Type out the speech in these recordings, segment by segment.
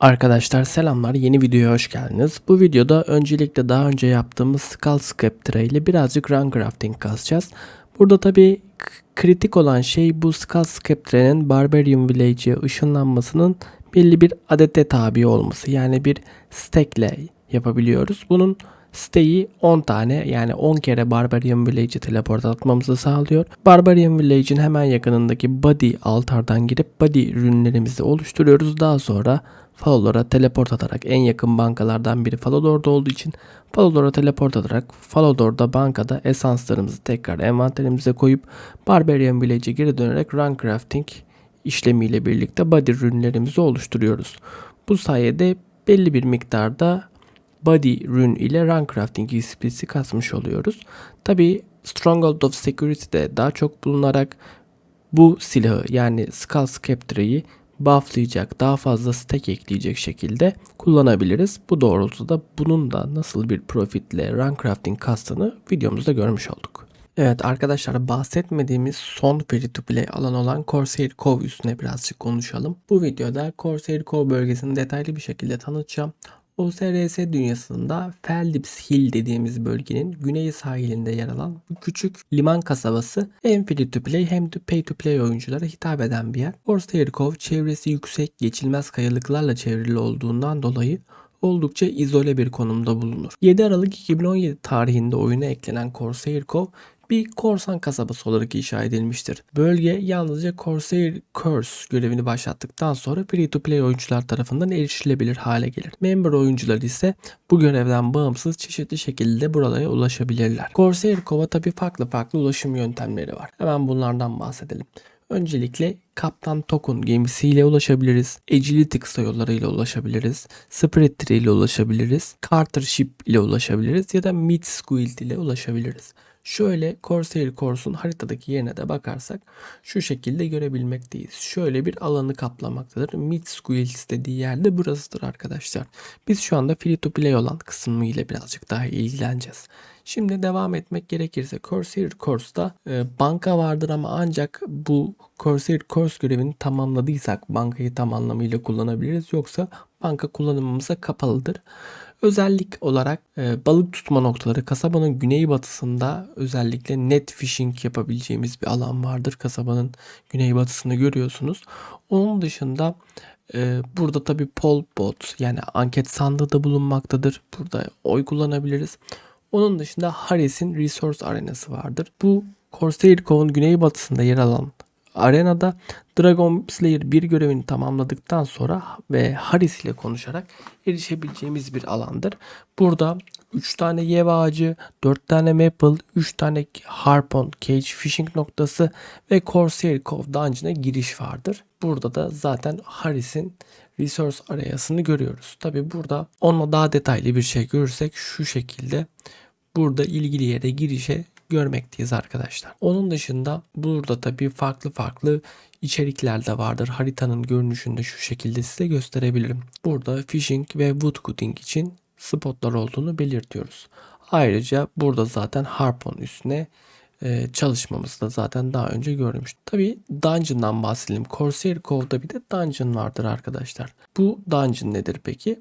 Arkadaşlar selamlar yeni videoya hoş geldiniz. Bu videoda öncelikle daha önce yaptığımız Skull Sculptor ile birazcık run crafting kasacağız. Burada tabi kritik olan şey bu Skull Sculptor'ın Barbarian Village'e ışınlanmasının belli bir adete tabi olması. Yani bir stack ile yapabiliyoruz. Bunun Siteyi 10 tane yani 10 kere Barbarian Village'e teleport atmamızı sağlıyor. Barbarian Village'in hemen yakınındaki Body altardan girip Body ürünlerimizi oluşturuyoruz. Daha sonra Falodor'a teleport atarak en yakın bankalardan biri Falodor'da olduğu için Falodor'a teleport atarak Falodor'da bankada esanslarımızı tekrar envanterimize koyup Barbarian Village'e geri dönerek Run Crafting işlemiyle birlikte body ürünlerimizi oluşturuyoruz. Bu sayede belli bir miktarda body rune ile run crafting XP'si kasmış oluyoruz. Tabi Stronghold of Security'de daha çok bulunarak bu silahı yani Skull Scepter'ı bufflayacak, daha fazla stack ekleyecek şekilde kullanabiliriz. Bu doğrultuda bunun da nasıl bir profitle run crafting kastığını videomuzda görmüş olduk. Evet arkadaşlar bahsetmediğimiz son free to play alan olan Corsair Cove üstüne birazcık konuşalım. Bu videoda Corsair Cove bölgesini detaylı bir şekilde tanıtacağım. OSRS dünyasında Feldips Hill dediğimiz bölgenin güney sahilinde yer alan bu küçük liman kasabası hem free to play hem de pay to play oyunculara hitap eden bir yer. Cove çevresi yüksek geçilmez kayalıklarla çevrili olduğundan dolayı oldukça izole bir konumda bulunur. 7 Aralık 2017 tarihinde oyuna eklenen Corsair Cove bir korsan kasabası olarak inşa edilmiştir. Bölge yalnızca Corsair Curse görevini başlattıktan sonra free to play oyuncular tarafından erişilebilir hale gelir. Member oyuncular ise bu görevden bağımsız çeşitli şekilde buralara ulaşabilirler. Corsair Cove'a tabi farklı farklı ulaşım yöntemleri var. Hemen bunlardan bahsedelim. Öncelikle Kaptan Token gemisiyle ulaşabiliriz. Agility kısa yollarıyla ulaşabiliriz. Spreader ile ulaşabiliriz. Carter Ship ile ulaşabiliriz. Ya da Mid Squilt ile ulaşabiliriz. Şöyle Corsair Course'un haritadaki yerine de bakarsak şu şekilde görebilmekteyiz. Şöyle bir alanı kaplamaktadır. Mid Squilt dediği yerde burasıdır arkadaşlar. Biz şu anda free to play olan kısmı ile birazcık daha ilgileneceğiz. Şimdi devam etmek gerekirse Corsair Course'da e, banka vardır ama ancak bu Corsair Course görevini tamamladıysak bankayı tam anlamıyla kullanabiliriz. Yoksa banka kullanımımıza kapalıdır. Özellik olarak e, balık tutma noktaları kasabanın güneybatısında özellikle net fishing yapabileceğimiz bir alan vardır. Kasabanın güneybatısını görüyorsunuz. Onun dışında e, burada tabi poll bot yani anket sandığı da bulunmaktadır. Burada oy kullanabiliriz. Onun dışında Harris'in Resource Arenası vardır. Bu Corsair Cove'un güneybatısında yer alan arenada Dragon Slayer bir görevini tamamladıktan sonra ve Haris ile konuşarak erişebileceğimiz bir alandır. Burada 3 tane yev ağacı, 4 tane maple, 3 tane harpon, cage fishing noktası ve Corsair Cove Dungeon'a giriş vardır. Burada da zaten Haris'in resource arayasını görüyoruz. Tabi burada onunla daha detaylı bir şey görürsek şu şekilde burada ilgili yere girişe görmekteyiz arkadaşlar. Onun dışında burada tabii farklı farklı içerikler de vardır. Haritanın görünüşünde şu şekilde size gösterebilirim. Burada fishing ve woodcutting için spotlar olduğunu belirtiyoruz. Ayrıca burada zaten harpon üstüne e, çalışmamızı da zaten daha önce görmüştük. Tabi dungeon'dan bahsedelim. Corsair Cove'da bir de dungeon vardır arkadaşlar. Bu dungeon nedir peki?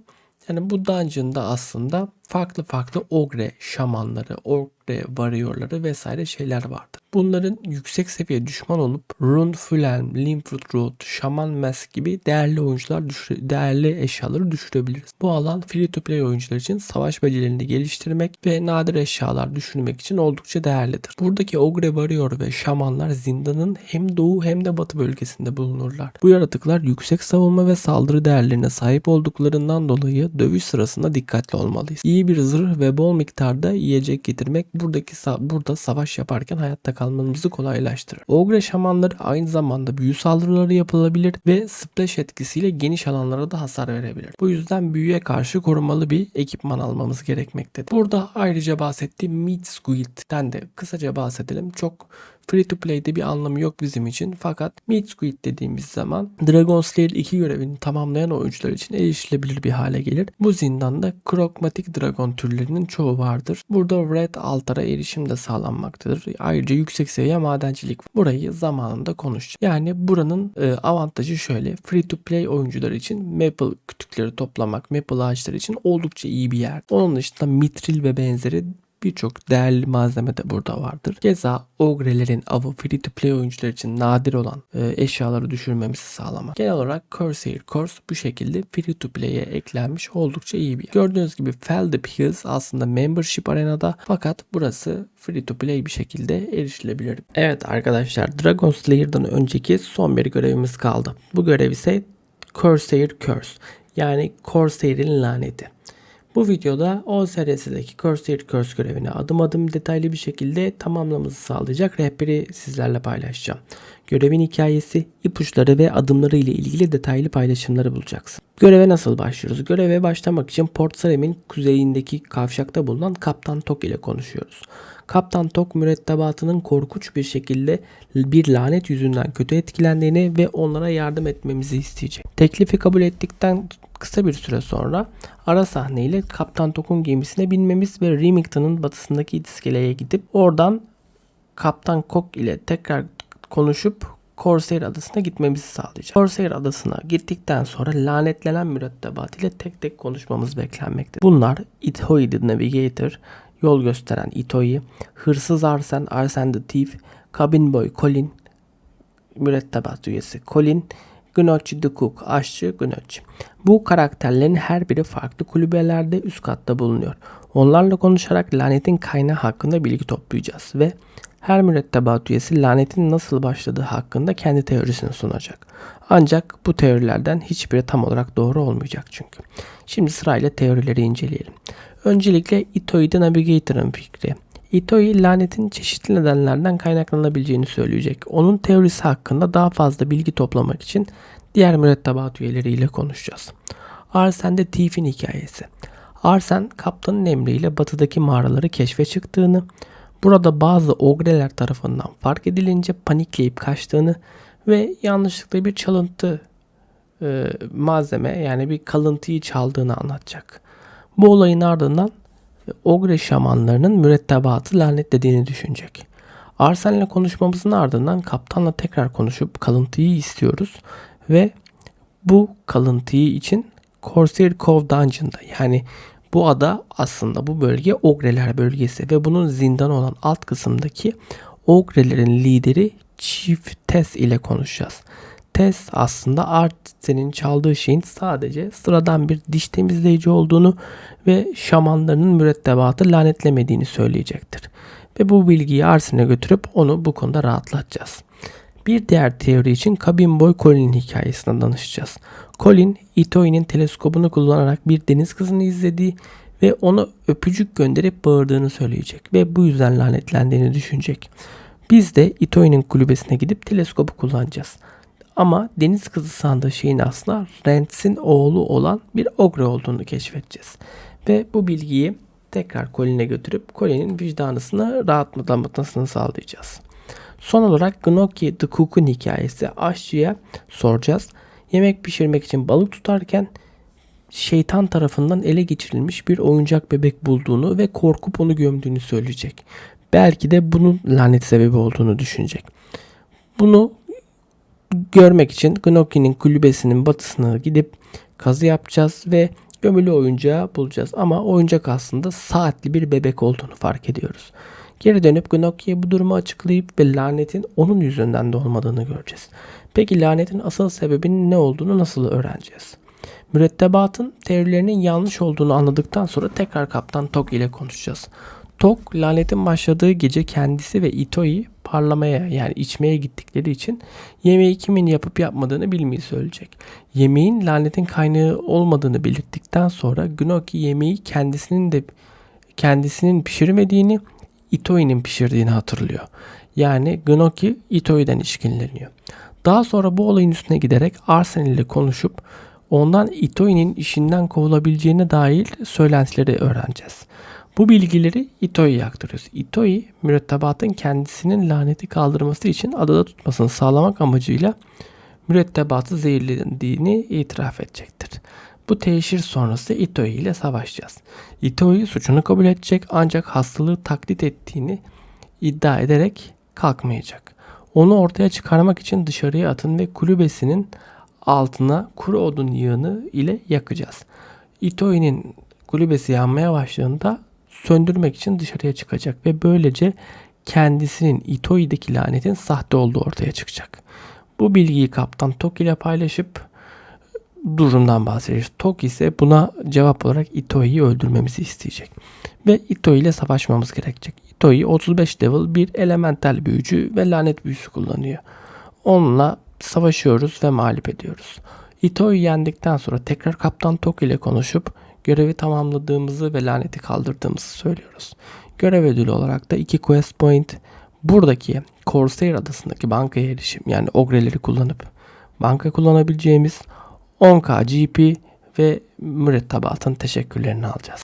Yani bu dungeon'da aslında farklı farklı ogre şamanları, ogre varıyorları vesaire şeyler vardır. Bunların yüksek seviye düşman olup Rune Fulham, Limford Road, Shaman Mask gibi değerli oyuncular düşür değerli eşyaları düşürebiliriz. Bu alan free to play oyuncular için savaş becerilerini geliştirmek ve nadir eşyalar düşürmek için oldukça değerlidir. Buradaki ogre varıyor ve şamanlar zindanın hem doğu hem de batı bölgesinde bulunurlar. Bu yaratıklar yüksek savunma ve saldırı değerlerine sahip olduklarından dolayı dövüş sırasında dikkatli olmalıyız. İyi bir zırh ve bol miktarda yiyecek getirmek buradaki burada savaş yaparken hayatta kalmamızı kolaylaştırır. Ogre şamanları aynı zamanda büyü saldırıları yapılabilir ve splash etkisiyle geniş alanlara da hasar verebilir. Bu yüzden büyüye karşı korumalı bir ekipman almamız gerekmektedir. Burada ayrıca bahsettiğim Meat Squid'den de kısaca bahsedelim. Çok Free to play'de bir anlamı yok bizim için. Fakat Meat Squid dediğimiz zaman Dragon Slayer 2 görevini tamamlayan oyuncular için erişilebilir bir hale gelir. Bu zindanda Krokmatik Dragon türlerinin çoğu vardır. Burada Red Altar'a erişim de sağlanmaktadır. Ayrıca yüksek seviye madencilik. Burayı zamanında konuşacağız. Yani buranın e, avantajı şöyle. Free to play oyuncular için Maple kütükleri toplamak, Maple ağaçları için oldukça iyi bir yer. Onun dışında mitril ve benzeri birçok değerli malzeme de burada vardır. Keza Ogre'lerin avı free to play oyuncular için nadir olan e, eşyaları düşürmemizi sağlamak. Genel olarak Corsair Course bu şekilde free to play'e eklenmiş oldukça iyi bir yer. Gördüğünüz gibi Feldip Hills aslında membership arenada fakat burası free to play bir şekilde erişilebilir. Evet arkadaşlar Dragon Slayer'dan önceki son bir görevimiz kaldı. Bu görev ise Corsair Curse yani Corsair'in laneti. Bu videoda o serisindeki Corsair Curse görevini adım adım detaylı bir şekilde tamamlamamızı sağlayacak rehberi sizlerle paylaşacağım. Görevin hikayesi, ipuçları ve adımları ile ilgili detaylı paylaşımları bulacaksın. Göreve nasıl başlıyoruz? Göreve başlamak için Port Salem'in kuzeyindeki kavşakta bulunan Kaptan Tok ile konuşuyoruz. Kaptan Tok mürettebatının korkunç bir şekilde bir lanet yüzünden kötü etkilendiğini ve onlara yardım etmemizi isteyecek. Teklifi kabul ettikten kısa bir süre sonra ara sahneyle Kaptan Tok'un gemisine binmemiz ve Remington'ın batısındaki iskeleye gidip oradan Kaptan Kok ile tekrar konuşup Corsair adasına gitmemizi sağlayacak. Corsair adasına gittikten sonra lanetlenen mürettebat ile tek tek konuşmamız beklenmektedir. Bunlar the Navigator, yol gösteren Itoi, hırsız Arsen, Arsen the Thief, Cabin Boy Colin, mürettebat üyesi Colin, Gnocchi the Cook, aşçı Gnocchi. Bu karakterlerin her biri farklı kulübelerde üst katta bulunuyor. Onlarla konuşarak lanetin kaynağı hakkında bilgi toplayacağız ve her mürettebat üyesi lanetin nasıl başladığı hakkında kendi teorisini sunacak. Ancak bu teorilerden hiçbiri tam olarak doğru olmayacak çünkü. Şimdi sırayla teorileri inceleyelim. Öncelikle Itoi'de Navigator'ın fikri. Itoi lanetin çeşitli nedenlerden kaynaklanabileceğini söyleyecek. Onun teorisi hakkında daha fazla bilgi toplamak için diğer mürettebat üyeleriyle konuşacağız. Arsen'de Thief'in hikayesi. Arsen kaptanın emriyle batıdaki mağaraları keşfe çıktığını, burada bazı ogreler tarafından fark edilince panikleyip kaçtığını ve yanlışlıkla bir çalıntı e, malzeme yani bir kalıntıyı çaldığını anlatacak. Bu olayın ardından Ogre şamanlarının mürettebatı lanetlediğini düşünecek. Arsen'le konuşmamızın ardından kaptanla tekrar konuşup kalıntıyı istiyoruz ve bu kalıntıyı için Corsair Cove Dungeon'da yani bu ada aslında bu bölge Ogreler bölgesi ve bunun zindan olan alt kısımdakiOgrelerin lideri Chief Tess ile konuşacağız. Tess aslında Artsen'in çaldığı şeyin sadece sıradan bir diş temizleyici olduğunu ve şamanlarının mürettebatı lanetlemediğini söyleyecektir. Ve bu bilgiyi Arsen'e götürüp onu bu konuda rahatlatacağız. Bir diğer teori için Cabin Boy Colin'in hikayesine danışacağız. Colin, Itoi'nin teleskobunu kullanarak bir deniz kızını izlediği ve ona öpücük gönderip bağırdığını söyleyecek ve bu yüzden lanetlendiğini düşünecek. Biz de Itoi'nin kulübesine gidip teleskobu kullanacağız. Ama deniz kızı sandığı şeyin aslında Rents'in oğlu olan bir ogre olduğunu keşfedeceğiz. Ve bu bilgiyi tekrar Colin'e götürüp Colin'in vicdanısını rahatlatmasını sağlayacağız. Son olarak Gnocchi the Cook'un hikayesi aşçıya soracağız. Yemek pişirmek için balık tutarken şeytan tarafından ele geçirilmiş bir oyuncak bebek bulduğunu ve korkup onu gömdüğünü söyleyecek. Belki de bunun lanet sebebi olduğunu düşünecek. Bunu görmek için Gnocchi'nin kulübesinin batısına gidip kazı yapacağız ve gömülü oyuncağı bulacağız. Ama oyuncak aslında saatli bir bebek olduğunu fark ediyoruz. Geri dönüp Gnocchi'ye bu durumu açıklayıp ve lanetin onun yüzünden de olmadığını göreceğiz. Peki lanetin asıl sebebinin ne olduğunu nasıl öğreneceğiz? Mürettebatın teorilerinin yanlış olduğunu anladıktan sonra tekrar Kaptan Tok ile konuşacağız. Tok lanetin başladığı gece kendisi ve Itoi parlamaya yani içmeye gittikleri için yemeği kimin yapıp yapmadığını bilmeyi söyleyecek. Yemeğin lanetin kaynağı olmadığını belirttikten sonra Gnocchi yemeği kendisinin de kendisinin pişirmediğini Itoi'nin pişirdiğini hatırlıyor. Yani Gnocchi Itoi'den işkinleniyor. Daha sonra bu olayın üstüne giderek Arsen ile konuşup ondan Itoi'nin işinden kovulabileceğine dair söylentileri öğreneceğiz. Bu bilgileri Itoi'ye aktarıyoruz. Itoi mürettebatın kendisinin laneti kaldırması için adada tutmasını sağlamak amacıyla mürettebatı zehirlediğini itiraf edecektir. Bu teşhir sonrası Itoi ile savaşacağız. Itoi suçunu kabul edecek ancak hastalığı taklit ettiğini iddia ederek kalkmayacak. Onu ortaya çıkarmak için dışarıya atın ve kulübesinin altına kuru odun yığını ile yakacağız. Itoi'nin kulübesi yanmaya başladığında söndürmek için dışarıya çıkacak ve böylece kendisinin Itoi'deki lanetin sahte olduğu ortaya çıkacak. Bu bilgiyi kaptan Toki ile paylaşıp durumdan bahsedeceğiz. Toki ise buna cevap olarak Itoi'yi öldürmemizi isteyecek. Ve Itoi ile savaşmamız gerekecek. Itoi 35 level bir elemental büyücü ve lanet büyüsü kullanıyor. Onunla savaşıyoruz ve mağlup ediyoruz. Itoi'yi yendikten sonra tekrar Kaptan Toki ile konuşup görevi tamamladığımızı ve laneti kaldırdığımızı söylüyoruz. Görev ödülü olarak da 2 quest point buradaki Corsair adasındaki bankaya erişim yani ogreleri kullanıp banka kullanabileceğimiz 10k GP ve mürettebatın teşekkürlerini alacağız.